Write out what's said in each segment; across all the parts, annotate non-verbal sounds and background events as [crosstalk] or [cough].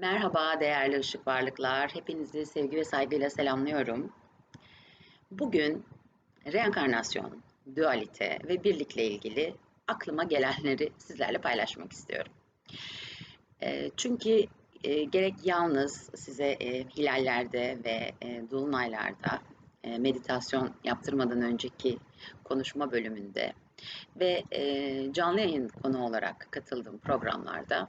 Merhaba değerli ışık varlıklar. Hepinizi sevgi ve saygıyla selamlıyorum. Bugün reenkarnasyon, dualite ve birlikle ilgili aklıma gelenleri sizlerle paylaşmak istiyorum. E, çünkü e, gerek yalnız size e, hilallerde ve e, dolunaylarda meditasyon yaptırmadan önceki konuşma bölümünde ve canlı yayın konu olarak katıldığım programlarda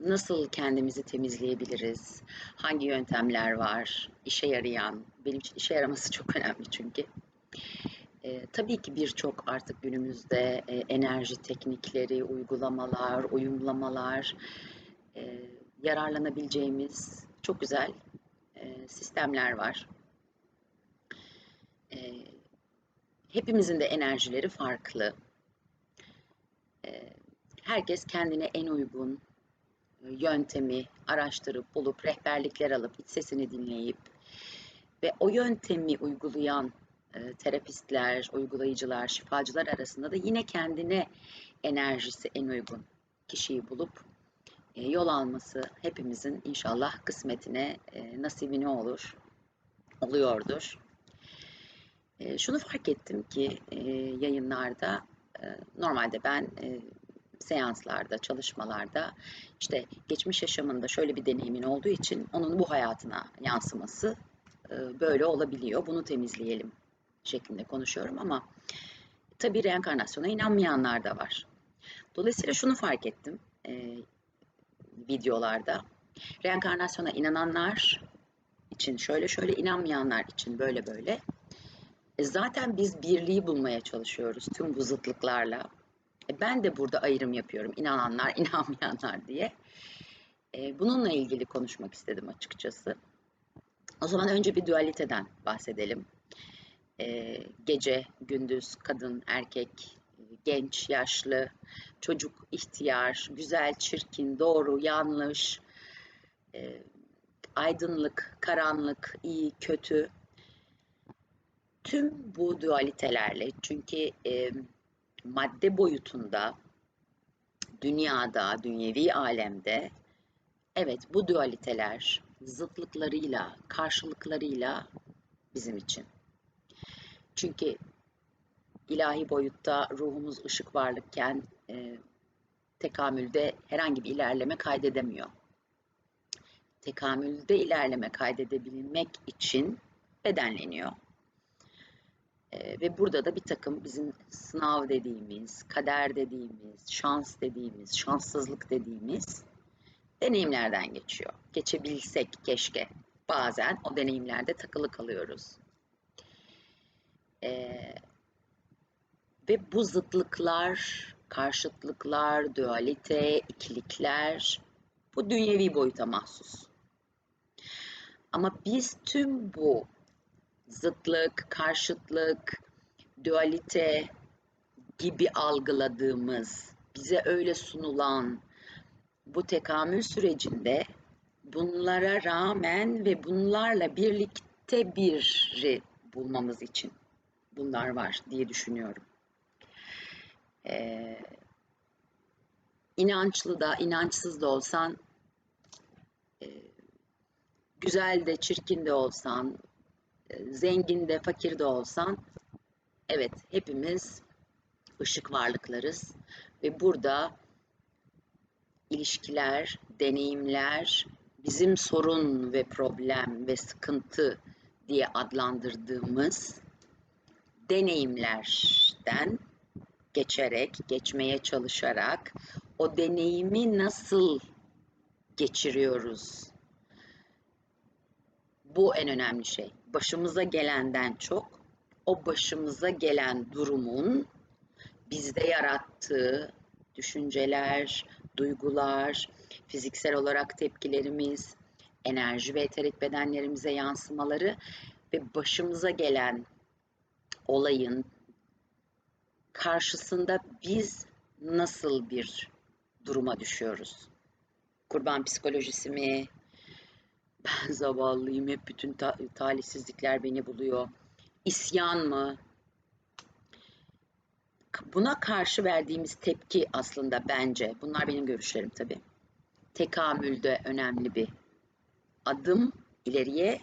nasıl kendimizi temizleyebiliriz, hangi yöntemler var, işe yarayan, benim için işe yaraması [laughs] çok önemli çünkü. E, tabii ki birçok artık günümüzde e, enerji teknikleri, uygulamalar, uyumlamalar, e, yararlanabileceğimiz çok güzel e, sistemler var. E, hepimizin de enerjileri farklı. E, herkes kendine en uygun yöntemi araştırıp bulup rehberlikler alıp iç sesini dinleyip ve o yöntemi uygulayan e, terapistler, uygulayıcılar, şifacılar arasında da yine kendine enerjisi en uygun kişiyi bulup e, yol alması hepimizin inşallah kısmetine, e, nasibine olur, oluyordur. E, şunu fark ettim ki e, yayınlarda e, normalde ben e, seanslarda, çalışmalarda işte geçmiş yaşamında şöyle bir deneyimin olduğu için onun bu hayatına yansıması e, böyle olabiliyor. Bunu temizleyelim şeklinde konuşuyorum ama tabii reenkarnasyona inanmayanlar da var. Dolayısıyla şunu fark ettim e, videolarda. Reenkarnasyona inananlar için şöyle şöyle, inanmayanlar için böyle böyle. E zaten biz birliği bulmaya çalışıyoruz tüm bu zıtlıklarla. E ben de burada ayrım yapıyorum inananlar, [laughs] inanmayanlar diye. E bununla ilgili konuşmak istedim açıkçası. O zaman önce bir dualiteden bahsedelim. E, gece, gündüz, kadın, erkek, genç, yaşlı, çocuk, ihtiyar, güzel, çirkin, doğru, yanlış, aydınlık, karanlık, iyi, kötü. Tüm bu dualitelerle çünkü madde boyutunda, dünyada, dünyevi alemde evet bu dualiteler zıtlıklarıyla, karşılıklarıyla bizim için. Çünkü ilahi boyutta ruhumuz ışık varlıkken e, tekamülde herhangi bir ilerleme kaydedemiyor. Tekamülde ilerleme kaydedebilmek için bedenleniyor. Ve burada da bir takım bizim sınav dediğimiz, kader dediğimiz, şans dediğimiz, şanssızlık dediğimiz deneyimlerden geçiyor. Geçebilsek keşke. Bazen o deneyimlerde takılı kalıyoruz. Ee, ve bu zıtlıklar, karşıtlıklar, dualite, ikilikler bu dünyevi boyuta mahsus. Ama biz tüm bu zıtlık, karşıtlık, dualite gibi algıladığımız, bize öyle sunulan bu tekamül sürecinde bunlara rağmen ve bunlarla birlikte biri bulmamız için bunlar var diye düşünüyorum. Ee, inançlı da, inançsız da olsan, e, güzel de, çirkin de olsan, zengin de, fakir de olsan, evet hepimiz ışık varlıklarız ve burada ilişkiler, deneyimler, bizim sorun ve problem ve sıkıntı diye adlandırdığımız deneyimlerden geçerek, geçmeye çalışarak o deneyimi nasıl geçiriyoruz? Bu en önemli şey. Başımıza gelenden çok o başımıza gelen durumun bizde yarattığı düşünceler, duygular, fiziksel olarak tepkilerimiz, enerji ve eterik bedenlerimize yansımaları ve başımıza gelen olayın karşısında biz nasıl bir duruma düşüyoruz? Kurban psikolojisi mi? Ben zavallıyım, hep bütün ta talihsizlikler beni buluyor. İsyan mı? Buna karşı verdiğimiz tepki aslında bence, bunlar benim görüşlerim tabii. tekamülde önemli bir adım ileriye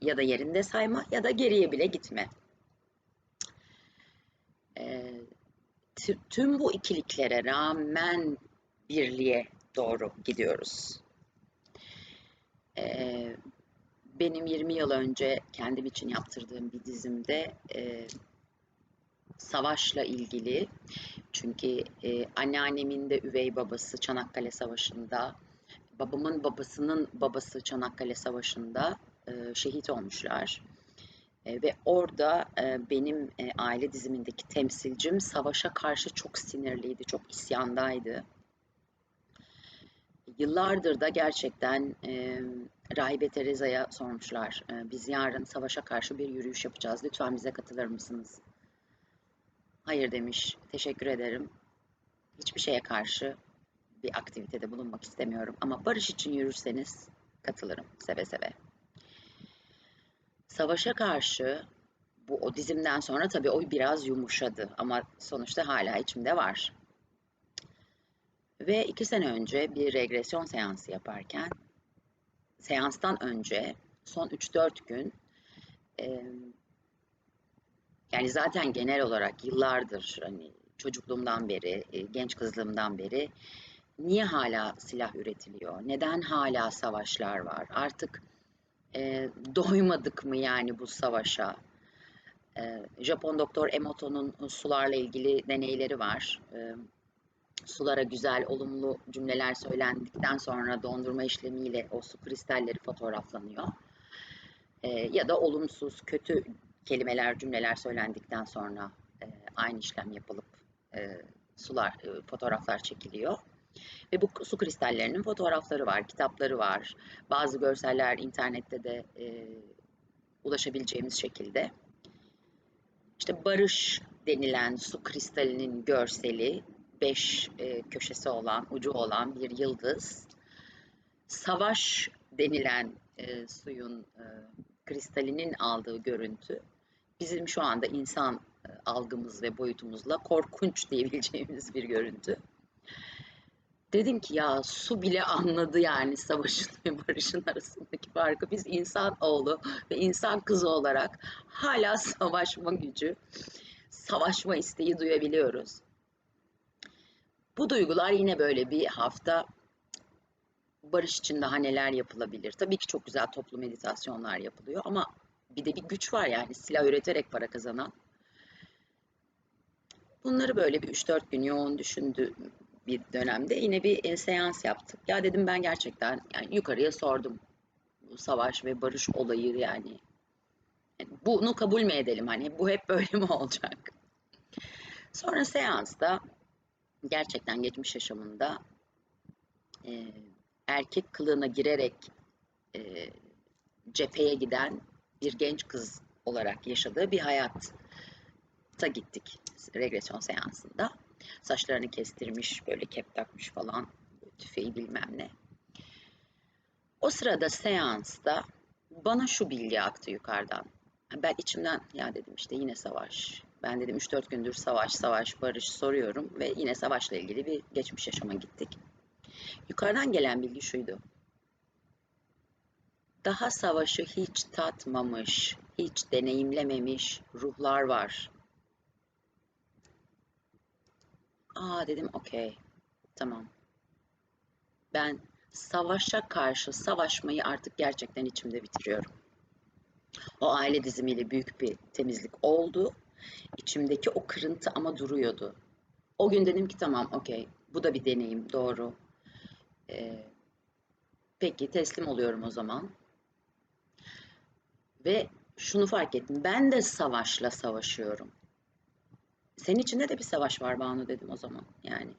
ya da yerinde sayma ya da geriye bile gitme. Tü- tüm bu ikiliklere rağmen birliğe doğru gidiyoruz. Benim 20 yıl önce kendim için yaptırdığım bir dizimde e, savaşla ilgili çünkü e, anneannemin de üvey babası Çanakkale Savaşı'nda, babamın babasının babası Çanakkale Savaşı'nda e, şehit olmuşlar. E, ve orada e, benim e, aile dizimindeki temsilcim savaşa karşı çok sinirliydi, çok isyandaydı. Yıllardır da gerçekten e, Rahibe Tereza'ya sormuşlar. E, biz yarın savaşa karşı bir yürüyüş yapacağız. Lütfen bize katılır mısınız? Hayır demiş. Teşekkür ederim. Hiçbir şeye karşı bir aktivitede bulunmak istemiyorum. Ama barış için yürürseniz katılırım seve seve. Savaşa karşı bu o dizimden sonra tabii o biraz yumuşadı ama sonuçta hala içimde var. Ve iki sene önce bir regresyon seansı yaparken seanstan önce son 3-4 gün e, yani zaten genel olarak yıllardır hani çocukluğumdan beri, e, genç kızlığımdan beri niye hala silah üretiliyor? Neden hala savaşlar var? Artık e, doymadık mı yani bu savaşa? E, Japon doktor Emoto'nun sularla ilgili deneyleri var. E, sulara güzel, olumlu cümleler söylendikten sonra dondurma işlemiyle o su kristalleri fotoğraflanıyor. E, ya da olumsuz, kötü kelimeler, cümleler söylendikten sonra e, aynı işlem yapılıp e, sular, e, fotoğraflar çekiliyor. Ve bu su kristallerinin fotoğrafları var, kitapları var. Bazı görseller internette de e, ulaşabileceğimiz şekilde. İşte barış denilen su kristalinin görseli, beş e, köşesi olan, ucu olan bir yıldız. Savaş denilen e, suyun e, kristalinin aldığı görüntü bizim şu anda insan e, algımız ve boyutumuzla korkunç [laughs] diyebileceğimiz bir görüntü. Dedim ki ya su bile anladı yani savaşın ve barışın arasındaki farkı. Biz insan oğlu ve insan kızı olarak hala [laughs] savaşma gücü, savaşma isteği duyabiliyoruz. Bu duygular yine böyle bir hafta barış için daha neler yapılabilir? Tabii ki çok güzel toplu meditasyonlar yapılıyor ama bir de bir güç var yani silah üreterek para kazanan. Bunları böyle bir 3-4 gün yoğun düşündü bir dönemde yine bir e, seans yaptık. Ya dedim ben gerçekten yani yukarıya sordum. Bu savaş ve barış olayı yani. yani bunu kabul mü edelim hani bu hep böyle mi [laughs] olacak? Sonra seansta gerçekten geçmiş yaşamında e, erkek kılığına girerek e, cepheye giden bir genç kız olarak yaşadığı bir hayata gittik regresyon seansında. Saçlarını kestirmiş, böyle kep takmış falan, tüfeği bilmem ne. O sırada seansta bana şu bilgi aktı yukarıdan. Ben içimden ya dedim işte yine savaş. Ben dedim 3-4 gündür savaş, savaş, barış soruyorum ve yine savaşla ilgili bir geçmiş yaşama gittik. Yukarıdan gelen bilgi şuydu. Daha savaşı hiç tatmamış, hiç deneyimlememiş ruhlar var. Aa dedim okey. Tamam. Ben savaşa karşı savaşmayı artık gerçekten içimde bitiriyorum. O aile dizimiyle büyük bir temizlik oldu. İçimdeki o kırıntı ama duruyordu. O gün dedim ki tamam okey bu da bir deneyim doğru. Ee, peki teslim oluyorum o zaman. Ve şunu fark ettim. Ben de savaşla savaşıyorum. Senin içinde de bir savaş var Banu dedim o zaman. Yani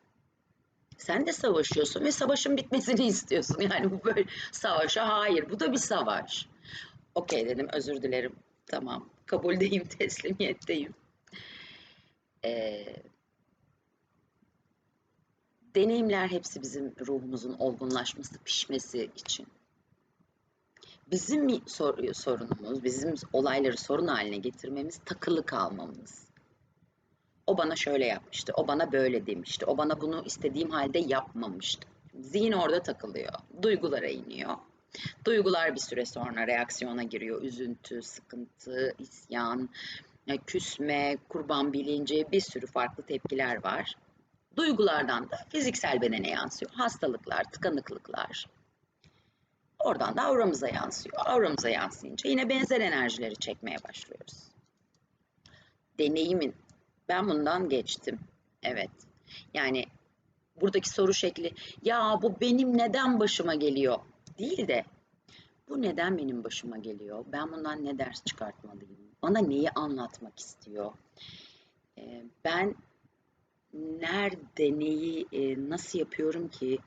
sen de savaşıyorsun ve savaşın bitmesini [laughs] istiyorsun. Yani bu böyle savaşa hayır. Bu da bir savaş. Okey dedim özür dilerim. Tamam. Kabuldeyim, [laughs] teslimiyetteyim. Ee, deneyimler hepsi bizim ruhumuzun olgunlaşması, pişmesi için. Bizim sor sorunumuz, bizim olayları sorun haline getirmemiz, takılı kalmamız. O bana şöyle yapmıştı, o bana böyle demişti, o bana bunu istediğim halde yapmamıştı. Zihin orada takılıyor. Duygulara iniyor. Duygular bir süre sonra reaksiyona giriyor. Üzüntü, sıkıntı, isyan, e, küsme, kurban bilinci bir sürü farklı tepkiler var. Duygulardan da fiziksel bedene yansıyor. Hastalıklar, tıkanıklıklar. Oradan da auramıza yansıyor. Auramıza yansıyınca yine benzer enerjileri çekmeye başlıyoruz. Deneyimin. Ben bundan geçtim. Evet. Yani buradaki soru şekli ya bu benim neden başıma geliyor değil de bu neden benim başıma geliyor? Ben bundan ne ders çıkartmalıyım? Bana neyi anlatmak istiyor? Ben nerede neyi nasıl yapıyorum ki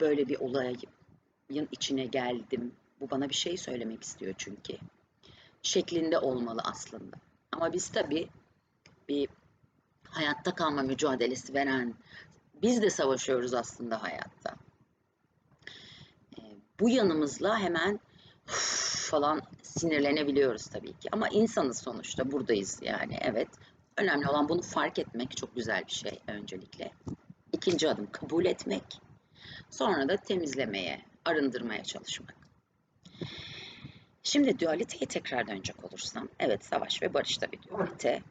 böyle bir olayın içine geldim? Bu bana bir şey söylemek istiyor çünkü. Şeklinde olmalı aslında. Ama biz tabii bir hayatta kalma mücadelesi veren biz de savaşıyoruz aslında hayatta. Bu yanımızla hemen falan sinirlenebiliyoruz tabii ki. Ama insanız sonuçta buradayız yani evet. Önemli olan bunu fark etmek çok güzel bir şey öncelikle. İkinci adım kabul etmek. Sonra da temizlemeye, arındırmaya çalışmak. Şimdi dualiteye tekrar dönecek olursam, evet savaş ve barış da bir dualite.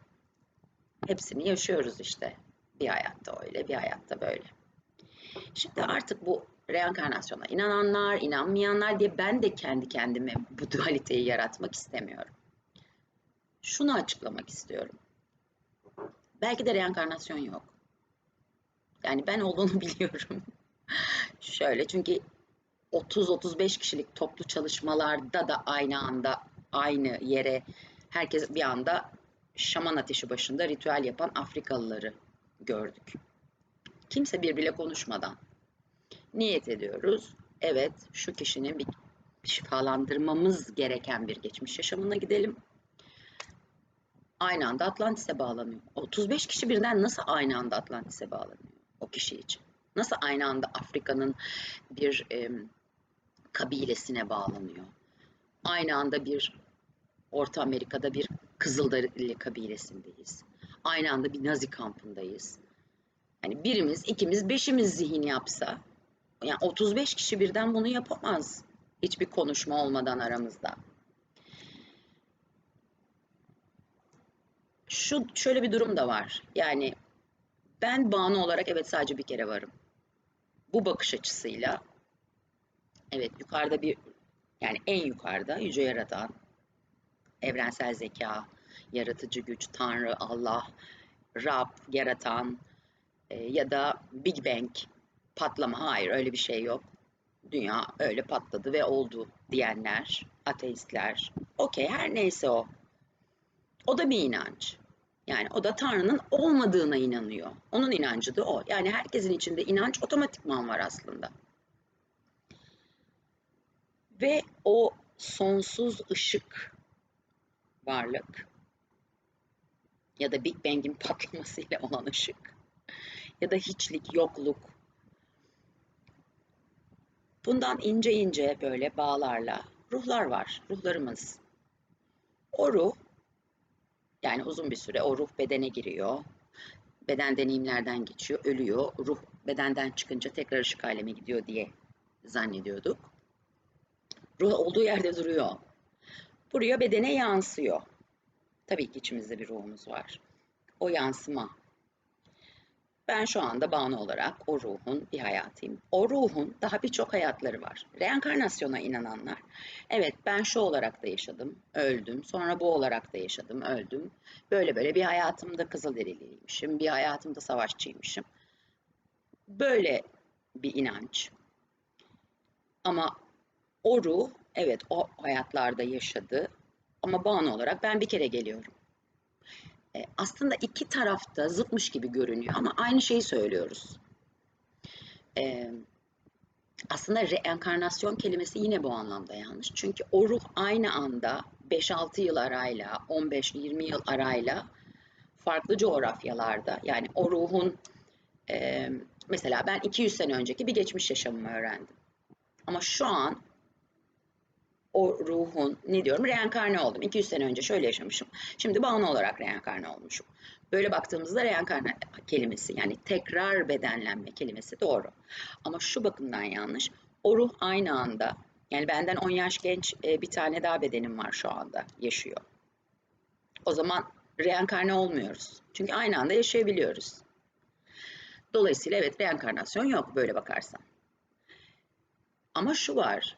Hepsini yaşıyoruz işte. Bir hayatta öyle, bir hayatta böyle. Şimdi artık bu reenkarnasyona inananlar, inanmayanlar diye ben de kendi kendime bu dualiteyi yaratmak istemiyorum. Şunu açıklamak istiyorum. Belki de reenkarnasyon yok. Yani ben olduğunu [laughs] biliyorum. Şöyle çünkü 30-35 kişilik toplu çalışmalarda da aynı anda aynı yere herkes bir anda şaman ateşi başında ritüel yapan Afrikalıları gördük. Kimse birbiriyle konuşmadan niyet ediyoruz. Evet şu kişinin bir şifalandırmamız gereken bir geçmiş yaşamına gidelim. Aynı anda Atlantis'e bağlanıyor. 35 kişi birden nasıl aynı anda Atlantis'e bağlanıyor o kişi için? Nasıl aynı anda Afrika'nın bir e, kabilesine bağlanıyor? Aynı anda bir Orta Amerika'da bir Kızılderili kabilesindeyiz. Aynı anda bir Nazi kampındayız. Yani birimiz, ikimiz, beşimiz zihin yapsa, yani 35 kişi birden bunu yapamaz. Hiçbir konuşma olmadan aramızda. Şu şöyle bir durum da var. Yani ben Banu olarak evet sadece bir kere varım. Bu bakış açısıyla evet yukarıda bir yani en yukarıda yüce yaratan evrensel zeka, yaratıcı güç, Tanrı, Allah, Rab, yaratan e, ya da Big Bang patlama. Hayır öyle bir şey yok. Dünya öyle patladı ve oldu diyenler, ateistler. Okey her neyse o. O da bir inanç. Yani o da Tanrı'nın olmadığına inanıyor. Onun inancı da o. Yani herkesin içinde inanç otomatikman var aslında. Ve o sonsuz ışık varlık ya da Big Bang'in [laughs] patlamasıyla olan ışık ya da hiçlik, yokluk. Bundan ince ince böyle bağlarla ruhlar var, ruhlarımız. O ruh, yani uzun bir süre o ruh bedene giriyor. Beden deneyimlerden geçiyor, ölüyor. Ruh bedenden çıkınca tekrar ışık aleme gidiyor diye zannediyorduk. Ruh olduğu yerde duruyor. Buraya bedene yansıyor. Tabii ki içimizde bir ruhumuz var. O yansıma. Ben şu anda Banu olarak o ruhun bir hayatıyım. O ruhun daha birçok hayatları var. Reenkarnasyona inananlar. Evet ben şu olarak da yaşadım, öldüm. Sonra bu olarak da yaşadım, öldüm. Böyle böyle bir hayatımda Kızılderiliymişim, bir hayatımda savaşçıymışım. Böyle bir inanç. Ama o ruh evet o hayatlarda yaşadı ama Banu olarak ben bir kere geliyorum. E, aslında iki tarafta zıtmış gibi görünüyor ama aynı şeyi söylüyoruz. E, aslında reenkarnasyon kelimesi yine bu anlamda yanlış. Çünkü o ruh aynı anda 5-6 yıl arayla, 15-20 yıl arayla farklı coğrafyalarda yani o ruhun e, mesela ben 200 sene önceki bir geçmiş yaşamımı öğrendim. Ama şu an o ruhun ne diyorum reenkarne oldum. 200 sene önce şöyle yaşamışım. Şimdi bağımlı olarak reenkarne olmuşum. Böyle baktığımızda reenkarne kelimesi yani tekrar bedenlenme kelimesi doğru. Ama şu bakımdan yanlış. O ruh aynı anda yani benden 10 yaş genç e, bir tane daha bedenim var şu anda yaşıyor. O zaman reenkarne olmuyoruz. Çünkü aynı anda yaşayabiliyoruz. Dolayısıyla evet reenkarnasyon yok böyle bakarsan. Ama şu var.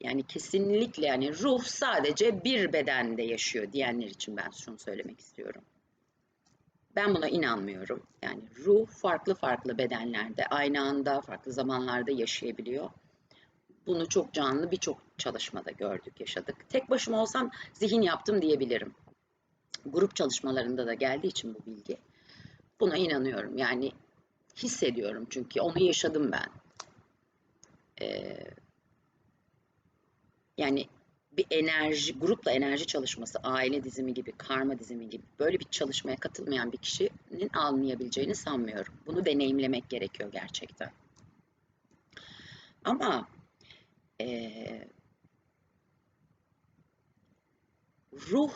Yani kesinlikle yani ruh sadece bir bedende yaşıyor diyenler için ben şunu söylemek istiyorum. Ben buna inanmıyorum. Yani ruh farklı farklı bedenlerde, aynı anda, farklı zamanlarda yaşayabiliyor. Bunu çok canlı birçok çalışmada gördük, yaşadık. Tek başıma olsam zihin yaptım diyebilirim. Grup çalışmalarında da geldiği için bu bilgi. Buna inanıyorum. Yani hissediyorum çünkü onu yaşadım ben. Ee, yani bir enerji, grupla enerji çalışması, aile dizimi gibi, karma dizimi gibi böyle bir çalışmaya katılmayan bir kişinin anlayabileceğini sanmıyorum. Bunu deneyimlemek gerekiyor gerçekten. Ama e, ruh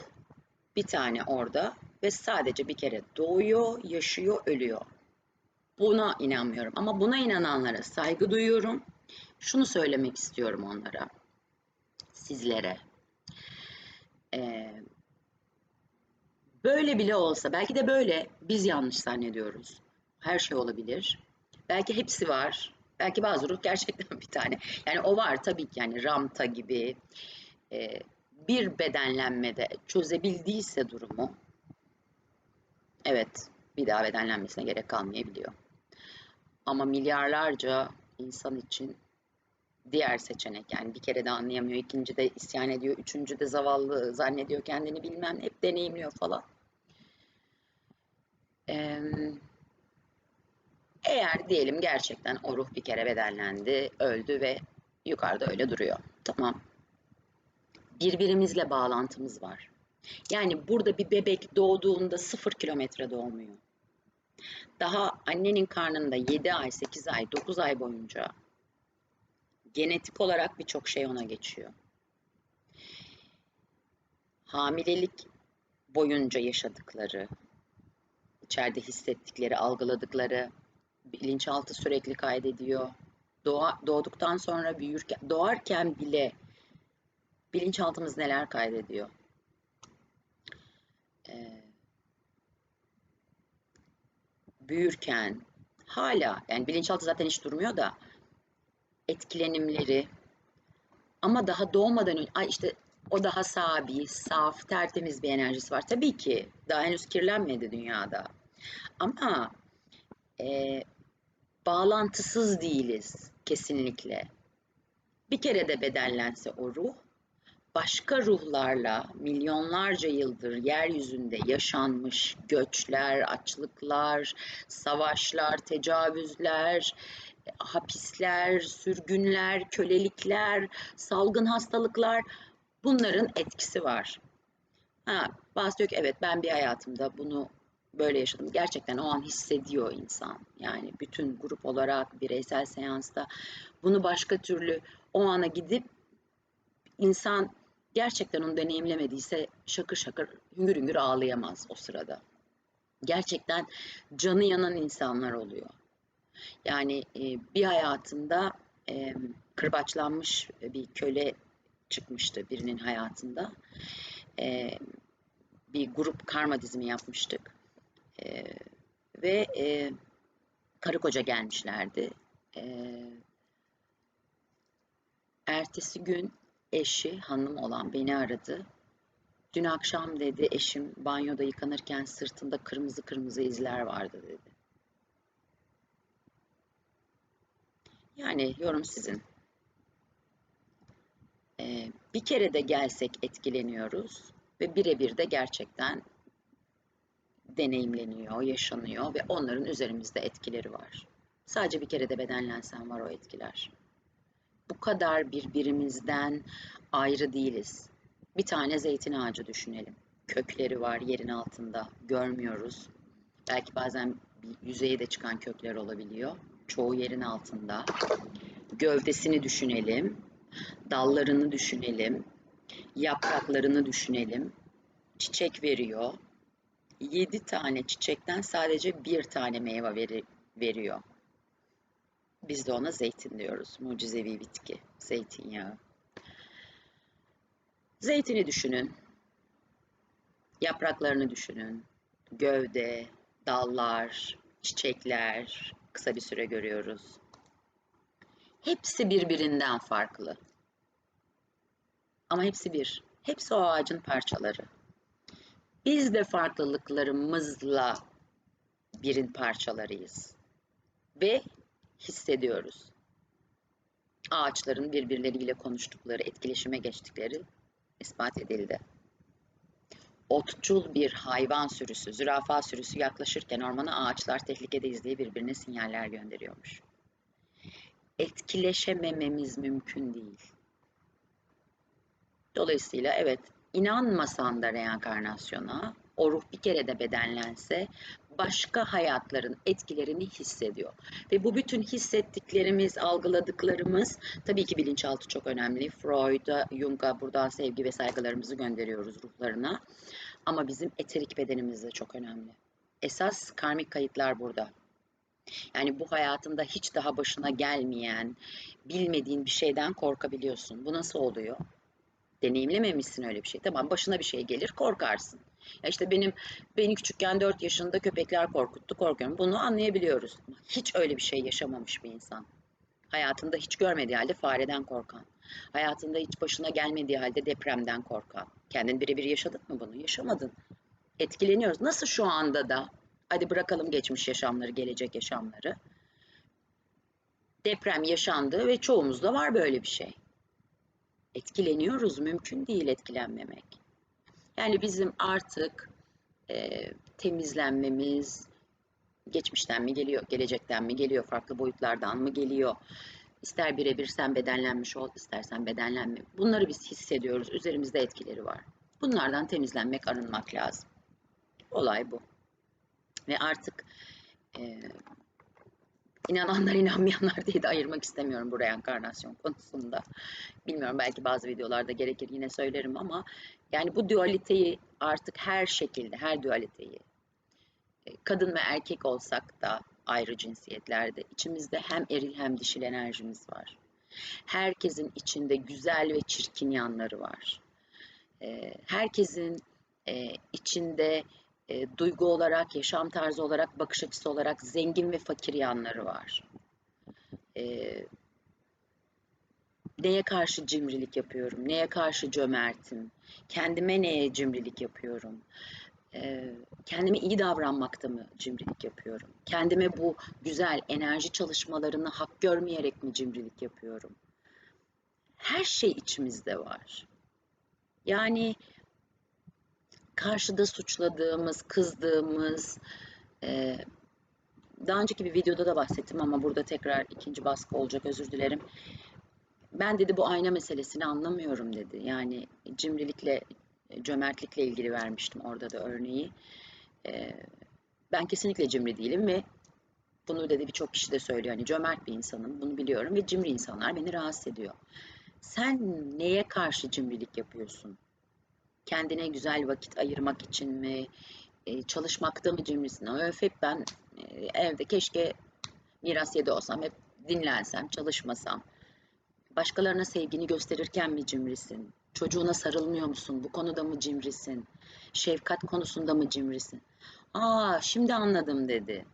bir tane orada ve sadece bir kere doğuyor, yaşıyor, ölüyor. Buna inanmıyorum ama buna inananlara saygı duyuyorum. Şunu söylemek istiyorum onlara sizlere. Ee, böyle bile olsa, belki de böyle biz yanlış zannediyoruz. Her şey olabilir. Belki hepsi var. Belki bazı ruh gerçekten [laughs] bir tane. Yani o var tabii ki yani Ramta gibi e, bir bedenlenmede çözebildiyse durumu evet bir daha bedenlenmesine gerek kalmayabiliyor. Ama milyarlarca insan için diğer seçenek. Yani bir kere de anlayamıyor, ikinci de isyan ediyor, üçüncü de zavallı zannediyor kendini bilmem hep deneyimliyor falan. Ee, eğer diyelim gerçekten o ruh bir kere bedenlendi, öldü ve yukarıda öyle duruyor. Tamam. Birbirimizle bağlantımız var. Yani burada bir bebek doğduğunda sıfır kilometre doğmuyor. Daha annenin karnında 7 ay, 8 ay, 9 ay boyunca genetik olarak birçok şey ona geçiyor. Hamilelik boyunca yaşadıkları, içeride hissettikleri, algıladıkları bilinçaltı sürekli kaydediyor. Doğa, doğduktan sonra büyürken, doğarken bile bilinçaltımız neler kaydediyor. Ee, büyürken hala yani bilinçaltı zaten hiç durmuyor da etkilenimleri ama daha doğmadan önce ay işte o daha sabi, saf, tertemiz bir enerjisi var. Tabii ki daha henüz kirlenmedi dünyada. Ama e, bağlantısız değiliz kesinlikle. Bir kere de bedenlense o ruh, başka ruhlarla milyonlarca yıldır yeryüzünde yaşanmış göçler, açlıklar, savaşlar, tecavüzler, hapisler, sürgünler, kölelikler, salgın hastalıklar bunların etkisi var. Ha, bazı diyor ki evet ben bir hayatımda bunu böyle yaşadım. Gerçekten o an hissediyor insan. Yani bütün grup olarak bireysel seansta bunu başka türlü o ana gidip insan gerçekten onu deneyimlemediyse şakır şakır hüngür hüngür ağlayamaz o sırada. Gerçekten canı yanan insanlar oluyor. Yani e, bir hayatında e, kırbaçlanmış bir köle çıkmıştı birinin hayatında. E, bir grup karma dizimi yapmıştık. E, ve e, karı koca gelmişlerdi. E, ertesi gün eşi hanım olan beni aradı. Dün akşam dedi eşim banyoda yıkanırken sırtında kırmızı kırmızı izler vardı dedi. Yani yorum sizin. Ee, bir kere de gelsek etkileniyoruz ve birebir de gerçekten deneyimleniyor, yaşanıyor ve onların üzerimizde etkileri var. Sadece bir kere de bedenlensen var o etkiler. Bu kadar birbirimizden ayrı değiliz. Bir tane zeytin ağacı düşünelim. Kökleri var yerin altında, görmüyoruz. Belki bazen yüzeye de çıkan kökler olabiliyor çoğu yerin altında. Gövdesini düşünelim. Dallarını düşünelim, yapraklarını düşünelim. Çiçek veriyor. 7 tane çiçekten sadece bir tane meyve veri- veriyor. Biz de ona zeytin diyoruz. Mucizevi bitki. Zeytinyağı. Zeytini düşünün. Yapraklarını düşünün. Gövde, dallar, çiçekler kısa bir süre görüyoruz. Hepsi birbirinden farklı. Ama hepsi bir. Hepsi o ağacın parçaları. Biz de farklılıklarımızla birin parçalarıyız. Ve hissediyoruz. Ağaçların birbirleriyle konuştukları, etkileşime geçtikleri ispat edildi. Otçul bir hayvan sürüsü, zürafa sürüsü yaklaşırken ormana ağaçlar tehlikedeyiz diye birbirine sinyaller gönderiyormuş. Etkileşemememiz mümkün değil. Dolayısıyla evet, inanmasan da reenkarnasyona, o ruh bir kere de bedenlense başka hayatların etkilerini hissediyor. Ve bu bütün hissettiklerimiz, algıladıklarımız tabii ki bilinçaltı çok önemli. Freud'a, Jung'a buradan sevgi ve saygılarımızı gönderiyoruz ruhlarına. Ama bizim eterik bedenimiz de çok önemli. Esas karmik kayıtlar burada. Yani bu hayatında hiç daha başına gelmeyen, bilmediğin bir şeyden korkabiliyorsun. Bu nasıl oluyor? Deneyimlememişsin öyle bir şey. Tamam başına bir şey gelir korkarsın. Ya işte benim beni küçükken 4 yaşında köpekler korkuttu korkuyorum. Bunu anlayabiliyoruz. Hiç öyle bir şey yaşamamış bir insan. Hayatında hiç görmediği halde fareden korkan. Hayatında hiç başına gelmediği halde depremden korkan. Kendin birebir yaşadın mı bunu? Yaşamadın. Etkileniyoruz. Nasıl şu anda da? Hadi bırakalım geçmiş yaşamları, gelecek yaşamları. Deprem yaşandı ve çoğumuzda var böyle bir şey. Etkileniyoruz. Mümkün değil etkilenmemek. Yani bizim artık e, temizlenmemiz geçmişten mi geliyor, gelecekten mi geliyor, farklı boyutlardan mı geliyor? İster birebir sen bedenlenmiş ol, istersen bedenlenme. Bunları biz hissediyoruz. Üzerimizde etkileri var. Bunlardan temizlenmek, arınmak lazım. Olay bu. Ve artık e, inananlar inanmayanlar diye de ayırmak istemiyorum bu reenkarnasyon konusunda. Bilmiyorum belki bazı videolarda gerekir yine söylerim ama yani bu dualiteyi artık her şekilde, her dualiteyi e, kadın ve erkek olsak da ayrı cinsiyetlerde içimizde hem eril hem dişil enerjimiz var. Herkesin içinde güzel ve çirkin yanları var. E, herkesin e, duygu olarak, yaşam tarzı olarak, bakış açısı olarak zengin ve fakir yanları var. Neye karşı cimrilik yapıyorum? Neye karşı cömertim? Kendime neye cimrilik yapıyorum? kendime iyi davranmakta mı cimrilik yapıyorum? Kendime bu güzel enerji çalışmalarını hak görmeyerek mi cimrilik yapıyorum? Her şey içimizde var. Yani karşıda suçladığımız, kızdığımız, e, daha önceki bir videoda da bahsettim ama burada tekrar ikinci baskı olacak özür dilerim. Ben dedi bu ayna meselesini anlamıyorum dedi. Yani cimrilikle, cömertlikle ilgili vermiştim orada da örneği. E, ben kesinlikle cimri değilim ve bunu dedi birçok kişi de söylüyor. Hani cömert bir insanım bunu biliyorum ve cimri insanlar beni rahatsız ediyor. Sen neye karşı cimrilik yapıyorsun? Kendine güzel vakit ayırmak için mi? E, çalışmakta mı cimrisin? Öf hep ben e, evde keşke miras yedi olsam, hep dinlensem, çalışmasam. Başkalarına sevgini gösterirken mi cimrisin? Çocuğuna sarılmıyor musun? Bu konuda mı cimrisin? Şefkat konusunda mı cimrisin? Aa şimdi anladım dedi.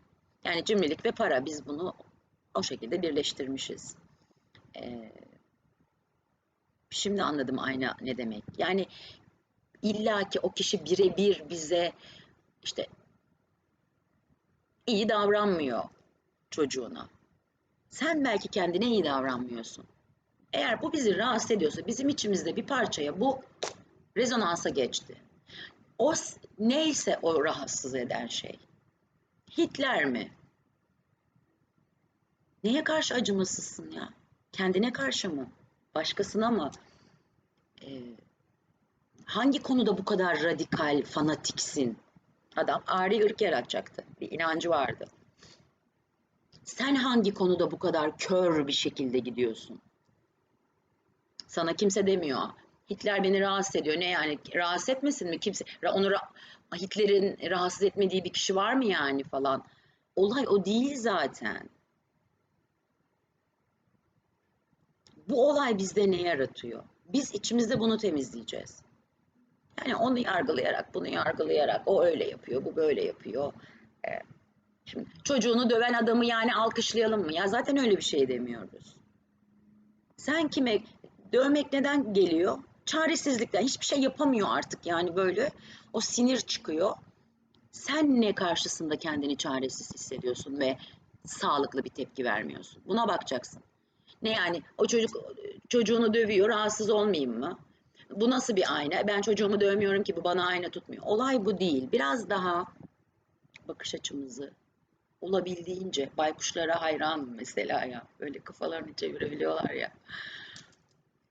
Yani cimrilik ve para biz bunu o şekilde birleştirmişiz. Ee, şimdi anladım ayna ne demek. Yani İlla ki o kişi birebir bize işte iyi davranmıyor çocuğuna. Sen belki kendine iyi davranmıyorsun. Eğer bu bizi rahatsız ediyorsa bizim içimizde bir parçaya bu rezonansa geçti. O neyse o rahatsız eden şey. Hitler mi? Neye karşı acımasızsın ya? Kendine karşı mı? Başkasına mı? Ee, hangi konuda bu kadar radikal, fanatiksin? Adam ari ırk yaratacaktı. Bir inancı vardı. Sen hangi konuda bu kadar kör bir şekilde gidiyorsun? Sana kimse demiyor. Hitler beni rahatsız ediyor. Ne yani rahatsız etmesin mi kimse? Onu Hitler'in rahatsız etmediği bir kişi var mı yani falan? Olay o değil zaten. Bu olay bizde ne yaratıyor? Biz içimizde bunu temizleyeceğiz. Yani onu yargılayarak, bunu yargılayarak, o öyle yapıyor, bu böyle yapıyor. Ee, şimdi çocuğunu döven adamı yani alkışlayalım mı? Ya zaten öyle bir şey demiyoruz. Sen kime dövmek neden geliyor? Çaresizlikten hiçbir şey yapamıyor artık yani böyle o sinir çıkıyor. Sen ne karşısında kendini çaresiz hissediyorsun ve sağlıklı bir tepki vermiyorsun? Buna bakacaksın. Ne yani o çocuk çocuğunu dövüyor rahatsız olmayayım mı? Bu nasıl bir ayna? Ben çocuğumu dövmüyorum ki bu bana ayna tutmuyor. Olay bu değil. Biraz daha bakış açımızı olabildiğince baykuşlara hayranım mesela ya. Böyle kafalarını çevirebiliyorlar ya.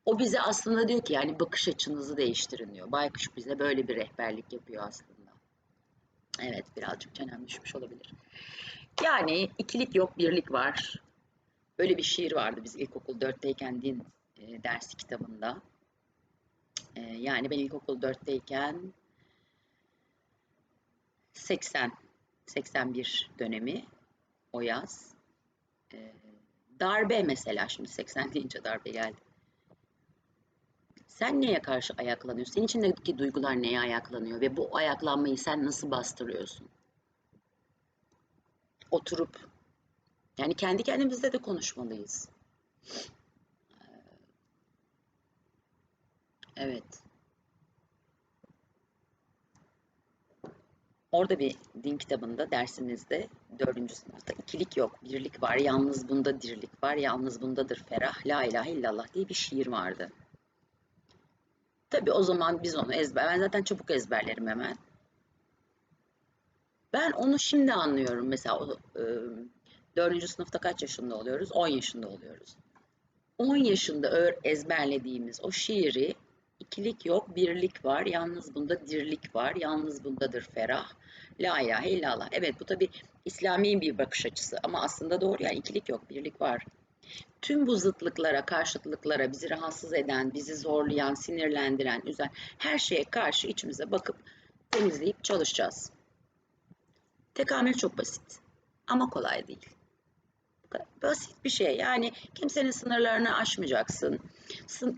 O bize aslında diyor ki yani bakış açınızı değiştirin diyor. Baykuş bize böyle bir rehberlik yapıyor aslında. Evet birazcık çenem düşmüş olabilir. Yani ikilik yok birlik var. Böyle bir şiir vardı biz ilkokul 4'teyken din e, dersi kitabında. E, yani ben ilkokul 4'teyken 80 81 dönemi o yaz. E, darbe mesela şimdi 80 deyince darbe geldi. Sen neye karşı ayaklanıyorsun? Senin içindeki duygular neye ayaklanıyor ve bu ayaklanmayı sen nasıl bastırıyorsun? Oturup yani kendi kendimizle de konuşmalıyız. Evet. Orada bir din kitabında dersimizde dördüncü sınıfta ikilik yok, birlik var, yalnız bunda dirlik var, yalnız bundadır ferah, la ilahe illallah diye bir şiir vardı. Tabii o zaman biz onu ezber, ben zaten çabuk ezberlerim hemen. Ben onu şimdi anlıyorum mesela e, dördüncü sınıfta kaç yaşında oluyoruz? 10 yaşında oluyoruz. 10 yaşında ezberlediğimiz o şiiri ikilik yok, birlik var, yalnız bunda dirlik var, yalnız bundadır ferah, la ilahe illallah. Evet bu tabi İslami bir bakış açısı ama aslında doğru yani ikilik yok, birlik var. Tüm bu zıtlıklara, karşıtlıklara, bizi rahatsız eden, bizi zorlayan, sinirlendiren, üzen her şeye karşı içimize bakıp temizleyip çalışacağız. Tekamül çok basit ama kolay değil. Basit bir şey yani kimsenin sınırlarını aşmayacaksın.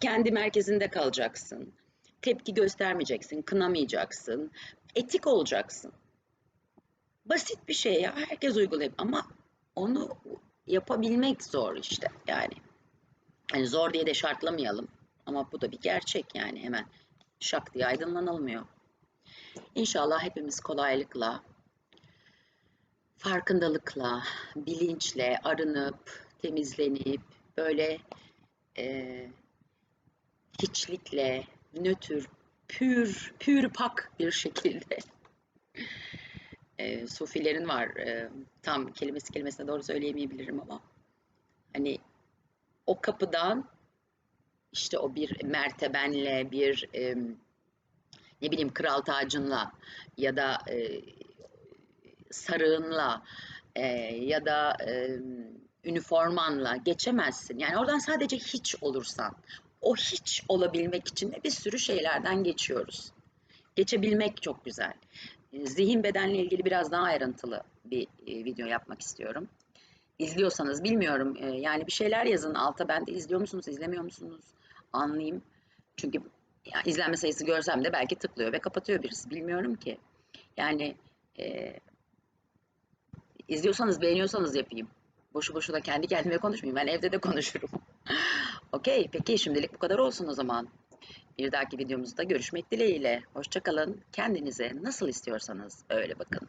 Kendi merkezinde kalacaksın. Tepki göstermeyeceksin, kınamayacaksın. Etik olacaksın. Basit bir şey ya herkes uygulayıp ama onu yapabilmek zor işte yani. Hani zor diye de şartlamayalım ama bu da bir gerçek yani hemen şak diye aydınlanılmıyor. İnşallah hepimiz kolaylıkla farkındalıkla, bilinçle arınıp, temizlenip, böyle e, hiçlikle, nötr, pür, pür pak bir şekilde e, sufilerin var. E, tam kelimesi kelimesine doğru söyleyemeyebilirim ama hani o kapıdan işte o bir mertebenle, bir e, ne bileyim kral tacınla ya da e, sarığınla e, ya da e, üniformanla geçemezsin. Yani oradan sadece hiç olursan, o hiç olabilmek için de bir sürü şeylerden geçiyoruz. Geçebilmek çok güzel. Zihin bedenle ilgili biraz daha ayrıntılı bir e, video yapmak istiyorum. İzliyorsanız bilmiyorum e, yani bir şeyler yazın alta ben de izliyor musunuz izlemiyor musunuz anlayayım. Çünkü yani izlenme sayısı görsem de belki tıklıyor ve kapatıyor birisi bilmiyorum ki. Yani e, İzliyorsanız, beğeniyorsanız yapayım. Boşu boşuna kendi kendime konuşmayayım. Ben evde de konuşurum. [laughs] Okey, peki şimdilik bu kadar olsun o zaman. Bir dahaki videomuzda görüşmek dileğiyle. Hoşçakalın. Kendinize nasıl istiyorsanız öyle bakın.